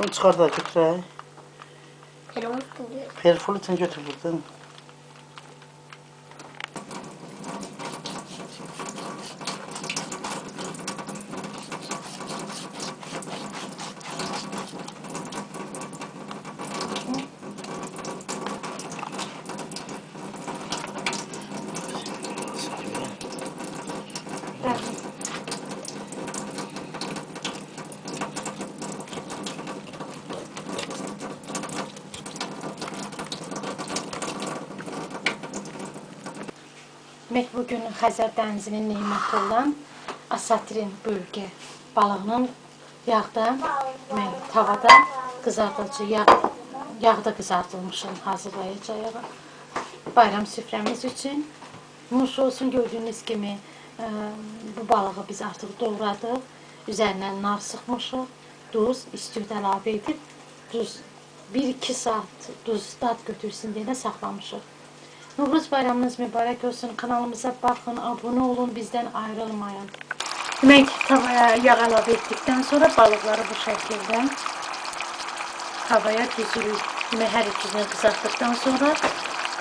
Bunu çıkar da götür he. Pelin fırlatın götür buradan. Demək bu gün Xəzər dənizinin neməti olan asatrin bölgə balığının yağda, demək tavada qızardıcı yağ yağda qızardılmışını hazırlayacağıq. Bayram süfrəmiz üçün nuş olsun gördüyünüz kimi ə, bu balığı biz artıq doğradıq. Üzərinə nar sıxmışıq, duz, istiyot əlavə edib duz 1-2 saat duz dad götürsün deyə saxlamışıq. Novruz bayramınız mübarək olsun. Kanalımıza baxın, abunə olun, bizdən ayrılmayın. Demək, tavaya yağ əlavə etdikdən sonra balıqları bu şəkildə havaya düzürük. Demək, hər ikisini qızartdıqdan sonra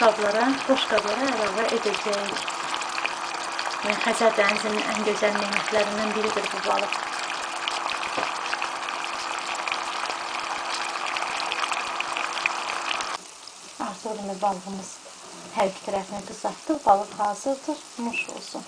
qablara, boş qablara əlavə edəcəyik. Yəni, Xəzər dənizinin ən gözəl nemətlərindən biridir bu balıq. Artıq demək, balığımız hər iki tərəfini qızartdıq, balıq hazırdır, muş olsun.